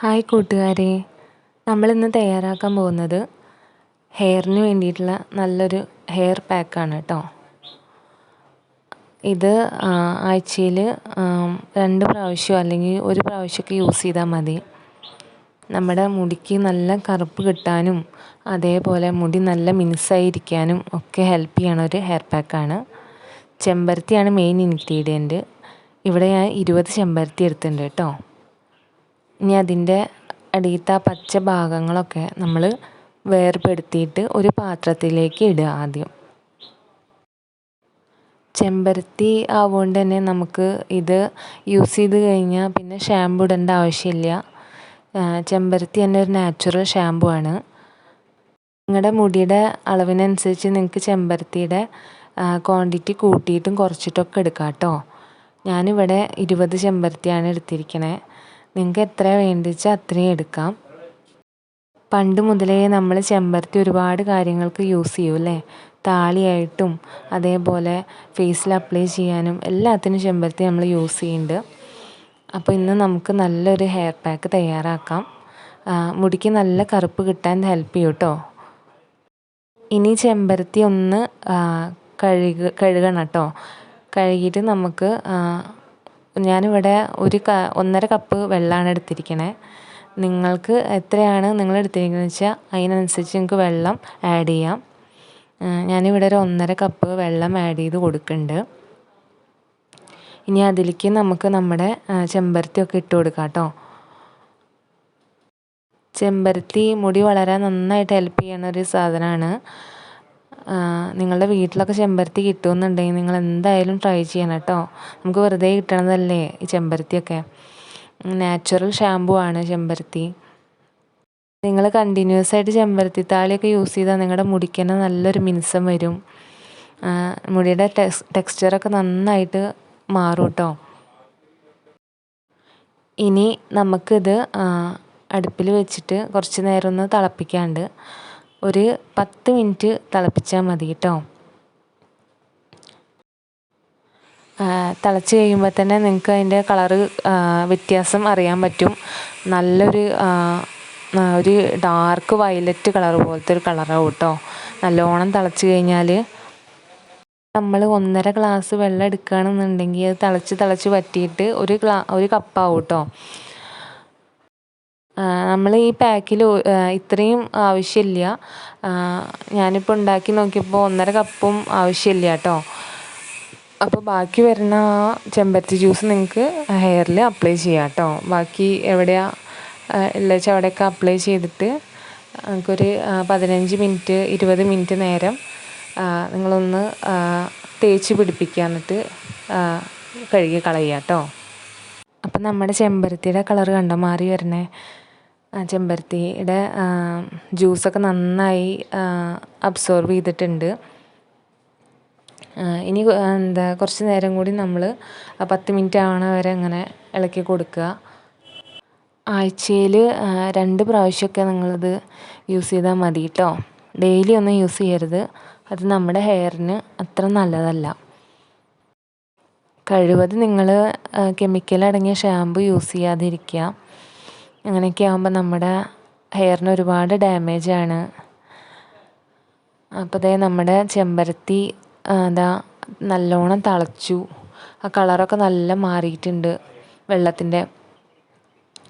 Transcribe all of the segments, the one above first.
Hi കൂട്ടുകാരെ. നമ്മളിന്ന് തയ്യാറാക്കാൻ പോകുന്നത് ഹെയറിന് വേണ്ടിയിട്ടുള്ള നല്ലൊരു ഹെയർ പാക്കാണ് കേട്ടോ. ഇത് ആഴ്ചയിൽ രണ്ട് പ്രാവശ്യം അല്ലെങ്കിൽ ഒരു പ്രാവശ്യമൊക്കെ യൂസ് ചെയ്താൽ മതി. നമ്മുടെ മുടിക്ക് നല്ല കറുപ്പ് കിട്ടാനും അതേപോലെ മുടി നല്ല മിനുസായിരിക്കാനും ഒക്കെ ഹെൽപ്പ് ചെയ്യണ ഒരു ഹെയർ പാക്കാണ്. ചെമ്പരത്തിയാണ് മെയിൻ ഇൻഗ്രീഡിയന്റ്. ഇവിടെ ഞാൻ ഇരുപത് ചെമ്പരത്തി എടുത്തിട്ടുണ്ട് കേട്ടോ. ഇനി അതിന്റെ അടിയിലത്തെ ആ പച്ച ഭാഗങ്ങളൊക്കെ നമ്മൾ വേർപെടുത്തിയിട്ട് ഒരു പാത്രത്തിലേക്ക് ഇടുക ആദ്യം. ചെമ്പരത്തി ആവുകൊണ്ട് തന്നെ നമുക്ക് ഇത് യൂസ് ചെയ്ത് കഴിഞ്ഞാൽ പിന്നെ ഷാമ്പു ഇടേണ്ട ആവശ്യമില്ല. ചെമ്പരത്തി തന്നെ ഒരു നാച്ചുറൽ ഷാമ്പു ആണ്. നിങ്ങളുടെ മുടിയുടെ അളവിനനുസരിച്ച് നിങ്ങൾക്ക് ചെമ്പരത്തിയുടെ ക്വാണ്ടിറ്റി കൂട്ടിയിട്ടും കുറച്ചിട്ടൊക്കെ എടുക്കാം കേട്ടോ. ഞാനിവിടെ ഇരുപത് ചെമ്പരത്തിയാണ് എടുത്തിരിക്കണേ. നിങ്ങൾക്ക് എത്ര വേണ്ടിച്ചാൽ അത്രയും എടുക്കാം. പണ്ട് മുതലേ നമ്മൾ ചെമ്പരത്തി ഒരുപാട് കാര്യങ്ങൾക്ക് യൂസ് ചെയ്യും അല്ലേ? താളിയായിട്ടും അതേപോലെ ഫേസിൽ അപ്ലൈ ചെയ്യാനും എല്ലാത്തിനും ചെമ്പരത്തി നമ്മൾ യൂസ് ചെയ്യുന്നുണ്ട് അപ്പോൾ ഇന്ന് നമുക്ക് നല്ലൊരു ഹെയർ പാക്ക് തയ്യാറാക്കാം. മുടിക്ക് നല്ല കറുപ്പ് കിട്ടാൻ ഹെൽപ്പ് ചെയ്യും കേട്ടോ ഇനി ചെമ്പരത്തി ഒന്ന് കഴുക കഴുകണം കേട്ടോ കഴുകിയിട്ട് നമുക്ക് ഞാനിവിടെ ഒരു ക ഒന്നര കപ്പ് വെള്ളമാണ് എടുത്തിരിക്കണേ. നിങ്ങൾക്ക് എത്രയാണ് നിങ്ങൾ എടുത്തിരിക്കുന്നത് വെച്ചാൽ അതിനനുസരിച്ച് നിങ്ങൾക്ക് വെള്ളം ആഡ് ചെയ്യാം. ഞാനിവിടെ ഒരു ഒന്നര കപ്പ് വെള്ളം ആഡ് ചെയ്ത് കൊടുക്കുന്നുണ്ട്. ഇനി അതിലേക്ക് നമുക്ക് നമ്മുടെ ചെമ്പരത്തിയൊക്കെ ഇട്ട് കൊടുക്കാം കേട്ടോ. ചെമ്പരത്തി മുടി വളരാൻ നന്നായിട്ട് ഹെൽപ്പ് ചെയ്യുന്ന ഒരു സാധനമാണ്. നിങ്ങളുടെ വീട്ടിലൊക്കെ ചെമ്പരത്തി കിട്ടുമെന്നുണ്ടെങ്കിൽ നിങ്ങൾ എന്തായാലും ട്രൈ ചെയ്യണം കേട്ടോ. നമുക്ക് വെറുതെ കിട്ടണതല്ലേ ഈ ചെമ്പരത്തിയൊക്കെ. നാച്ചുറൽ ഷാമ്പു ആണ് ചെമ്പരത്തി. നിങ്ങൾ കണ്ടിന്യൂസ് ആയിട്ട് ചെമ്പരത്തി താളിയൊക്കെ യൂസ് ചെയ്താൽ നിങ്ങളുടെ മുടിക്ക് തന്നെ നല്ലൊരു മിനുസം വരും. മുടിയുടെ ടെക്സ് ടെക്സ്ചറൊക്കെ നന്നായിട്ട് മാറും കേട്ടോ. ഇനി നമുക്കിത് അടുപ്പിൽ വെച്ചിട്ട് കുറച്ച് നേരം ഒന്ന് തിളപ്പിക്കാണ്ട് ഒരു പത്ത് മിനിറ്റ് തിളപ്പിച്ചാൽ മതി കേട്ടോ തിളച്ച് കഴിയുമ്പോൾ തന്നെ നിങ്ങൾക്ക് അതിന്റെ കളറ് വ്യത്യാസം അറിയാൻ പറ്റും. നല്ലൊരു ഒരു ഡാർക്ക് വയലറ്റ് കളർ പോലത്തെ ഒരു കളറാവും കേട്ടോ നല്ലോണം തിളച്ച് കഴിഞ്ഞാൽ നമ്മൾ ഒന്നര ഗ്ലാസ് വെള്ളം എടുക്കുകയാണെന്നുണ്ടെങ്കിൽ അത് തിളച്ച് തിളച്ച് വറ്റിയിട്ട് ഒരു ഗ്ലാ ഒരു കപ്പാവും കേട്ടോ നമ്മൾ ഈ പാക്കിൽ ഇത്രയും ആവശ്യമില്ല. ഞാനിപ്പോൾ ഉണ്ടാക്കി നോക്കിയപ്പോൾ ഒന്നര കപ്പും ആവശ്യമില്ല കേട്ടോ അപ്പോൾ ബാക്കി വരുന്ന ആ ചെമ്പരത്തി ജ്യൂസ് നിങ്ങൾക്ക് ഹെയറിൽ അപ്ലൈ ചെയ്യാം കേട്ടോ ബാക്കി എവിടെയാ വെച്ചാൽ അവിടെയൊക്കെ അപ്ലൈ ചെയ്തിട്ട് നമുക്കൊരു പതിനഞ്ച് മിനിറ്റ് ഇരുപത് മിനിറ്റ് നേരം നിങ്ങളൊന്ന് തേച്ച് പിടിപ്പിക്കുക എന്നിട്ട് കഴുകി കളയുക കേട്ടോ അപ്പം നമ്മുടെ ചെമ്പരത്തിയുടെ കളർ കണ്ടോ? മാറി വരണേ. ചെമ്പരത്തിയുടെ ജ്യൂസൊക്കെ നന്നായി അബ്സോർബ് ചെയ്തിട്ടുണ്ട്. ഇനി എന്താ കുറച്ച് നേരം കൂടി നമ്മൾ പത്ത് മിനിറ്റ് ആവണ വരെ അങ്ങനെ ഇളക്കി കൊടുക്കുക. ആഴ്ചയിൽ രണ്ട് പ്രാവശ്യമൊക്കെ നിങ്ങളിത് യൂസ് ചെയ്താൽ മതി കേട്ടോ ഡെയിലി ഒന്നും യൂസ് ചെയ്യരുത്. അത് നമ്മുടെ ഹെയറിന് അത്ര നല്ലതല്ല. കഴിവത് നിങ്ങൾ കെമിക്കൽ അടങ്ങിയ ഷാമ്പു യൂസ് ചെയ്യാതിരിക്കുക. അങ്ങനെയൊക്കെ ആകുമ്പോൾ നമ്മുടെ ഹെയറിന് ഒരുപാട് ഡാമേജാണ് അപ്പോൾ ദേ നമ്മുടെ ചെമ്പരത്തി എന്താ നല്ലോണം തിളച്ചു. ആ കളറൊക്കെ നല്ല മാറിയിട്ടുണ്ട്. വെള്ളത്തിന്റെ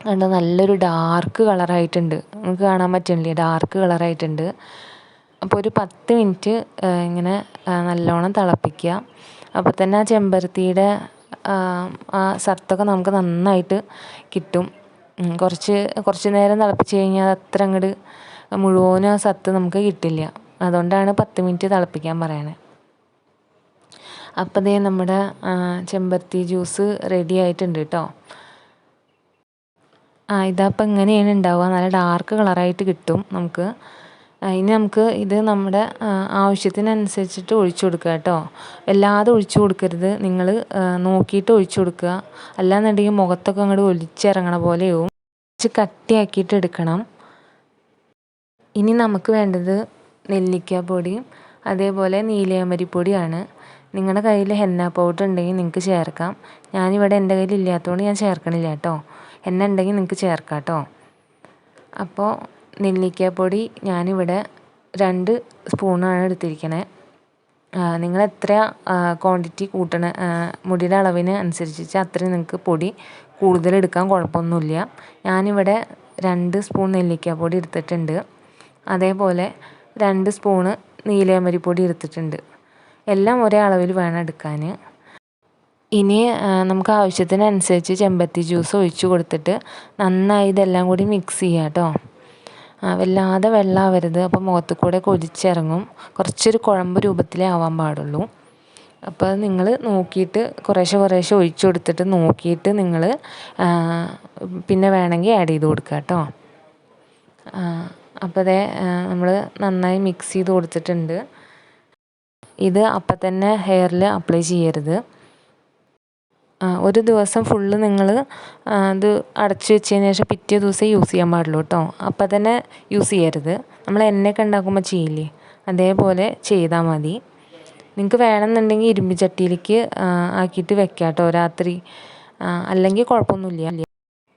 കണ്ട നല്ലൊരു ഡാർക്ക് കളറായിട്ടുണ്ട് നിങ്ങൾക്ക് കാണാൻ പറ്റുന്നില്ലേ? ഡാർക്ക് കളറായിട്ടുണ്ട് അപ്പോൾ ഒരു പത്ത് മിനിറ്റ് ഇങ്ങനെ നല്ലോണം തിളപ്പിക്കുക. അപ്പോൾ തന്നെ ആ ചെമ്പരത്തിയുടെ ആ സത്തൊക്കെ നമുക്ക് നന്നായിട്ട് കിട്ടും. കുറച്ച് കുറച്ച് നേരം തിളപ്പിച്ച് കഴിഞ്ഞാൽ അത്ര അങ്ങോട്ട് മുഴുവനും ആ സത്ത് നമുക്ക് കിട്ടില്ല. അതുകൊണ്ടാണ് പത്ത് മിനിറ്റ് തിളപ്പിക്കാൻ പറയണത് അപ്പം ദേ നമ്മുടെ ചെമ്പരത്തി ജ്യൂസ് റെഡി ആയിട്ടുണ്ട് കേട്ടോ ആ ഇതപ്പം ഇങ്ങനെയാണ് ഉണ്ടാവുക നല്ല ഡാർക്ക് കളറായിട്ട് കിട്ടും നമുക്ക്. ഇനി നമുക്ക് ഇത് നമ്മുടെ ആവശ്യത്തിനനുസരിച്ചിട്ട് ഒഴിച്ചു കൊടുക്കുക കേട്ടോ. വല്ലാതെ ഒഴിച്ചു കൊടുക്കരുത്. നിങ്ങൾ നോക്കിയിട്ട് ഒഴിച്ചു കൊടുക്കുക. അല്ലാന്നുണ്ടെങ്കിൽ മുഖത്തൊക്കെ അങ്ങോട്ട് ഒലിച്ചിറങ്ങണ പോലെയാവും. കുറച്ച് കട്ടിയാക്കിയിട്ട് എടുക്കണം. ഇനി നമുക്ക് വേണ്ടത് നെല്ലിക്ക പൊടിയും അതേപോലെ നീലയമരിപ്പൊടിയാണ് നിങ്ങളുടെ കയ്യിൽ ഹെന്ന പൗഡർ ഉണ്ടെങ്കിൽ നിങ്ങൾക്ക് ചേർക്കാം. ഞാനിവിടെ എന്റെ കയ്യിൽ ഇല്ലാത്തതുകൊണ്ട് ഞാൻ ചേർക്കണില്ല കേട്ടോ. എന്നുണ്ടെങ്കിൽ നിങ്ങൾക്ക് ചേർക്കാം കേട്ടോ. അപ്പോൾ നെല്ലിക്കാപ്പൊടി ഞാനിവിടെ രണ്ട് സ്പൂണാണ് എടുത്തിരിക്കണേ. നിങ്ങൾ എത്ര ക്വാണ്ടിറ്റി കൂട്ടണ മുടിയുടെ അളവിന് അനുസരിച്ച് അത്രയും നിങ്ങൾക്ക് പൊടി കൂടുതലെടുക്കാൻ കുഴപ്പമൊന്നുമില്ല. ഞാനിവിടെ രണ്ട് സ്പൂൺ നെല്ലിക്കാപ്പൊടി എടുത്തിട്ടുണ്ട്. അതേപോലെ രണ്ട് സ്പൂണ് നീലയമരിപ്പൊടി എടുത്തിട്ടുണ്ട്. എല്ലാം ഒരേ അളവിൽ വേണം എടുക്കാൻ. ഇനി നമുക്ക് ആവശ്യത്തിനനുസരിച്ച് ചെമ്പത്തി ജ്യൂസ് ഒഴിച്ച് കൊടുത്തിട്ട് നന്നായി ഇതെല്ലാം കൂടി മിക്സ് ചെയ്യാം കേട്ടോ. വല്ലാതെ വെള്ളമാവരുത് അപ്പോൾ മുഖത്ത് കൂടെ കൊതിച്ചിറങ്ങും കുറച്ചൊരു കുഴമ്പ് രൂപത്തിലേ ആവാൻ പാടുള്ളൂ. അപ്പോൾ നിങ്ങൾ നോക്കിയിട്ട് കുറേശ്ശെ കുറേശ്ശെ ഒഴിച്ചു കൊടുത്തിട്ട് നോക്കിയിട്ട് നിങ്ങൾ പിന്നെ വേണമെങ്കിൽ ആഡ് ചെയ്ത് കൊടുക്കുക കേട്ടോ. അപ്പോൾ അതേ നമ്മൾ നന്നായി മിക്സ് ചെയ്ത് കൊടുത്തിട്ടുണ്ട്. ഇത് അപ്പം തന്നെ ഹെയറിൽ അപ്ലൈ ചെയ്യരുത്. ഒരു ദിവസം ഫുള്ള് നിങ്ങൾ അത് അടച്ച് വെച്ചതിന് ശേഷം പിറ്റേ ദിവസമേ യൂസ് ചെയ്യാൻ പാടുള്ളൂ കേട്ടോ അപ്പം തന്നെ യൂസ് ചെയ്യരുത്. നമ്മൾ എണ്ണയൊക്കെ ഉണ്ടാക്കുമ്പോൾ ചെയ്യില്ലേ? അതേപോലെ ചെയ്താൽ മതി. നിങ്ങൾക്ക് വേണമെന്നുണ്ടെങ്കിൽ ഇരുമ്പ് ചട്ടിയിലേക്ക് ആക്കിയിട്ട് വെക്കാം കേട്ടോ രാത്രി അല്ലെങ്കിൽ കുഴപ്പമൊന്നുമില്ല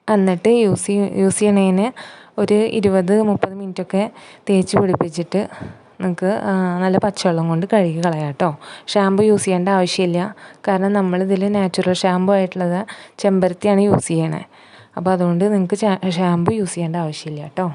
എന്നിട്ട് യൂസ് യൂസ് ചെയ്യണതിന് ഒരു ഇരുപത് മുപ്പത് മിനിറ്റൊക്കെ തേച്ച് പിടിപ്പിച്ചിട്ട് നിങ്ങൾക്ക് നല്ല പച്ചവെള്ളം കൊണ്ട് കഴുകി കളയാം കേട്ടോ. ഷാമ്പു യൂസ് ചെയ്യേണ്ട ആവശ്യമില്ല. കാരണം നമ്മളിതിൽ നാച്ചുറൽ ഷാമ്പു ആയിട്ടുള്ളത് ചെമ്പരത്തിയാണ് യൂസ് ചെയ്യണേ. അപ്പോൾ അതുകൊണ്ട് നിങ്ങൾക്ക് ഷാമ്പു യൂസ് ചെയ്യേണ്ട ആവശ്യമില്ല കേട്ടോ.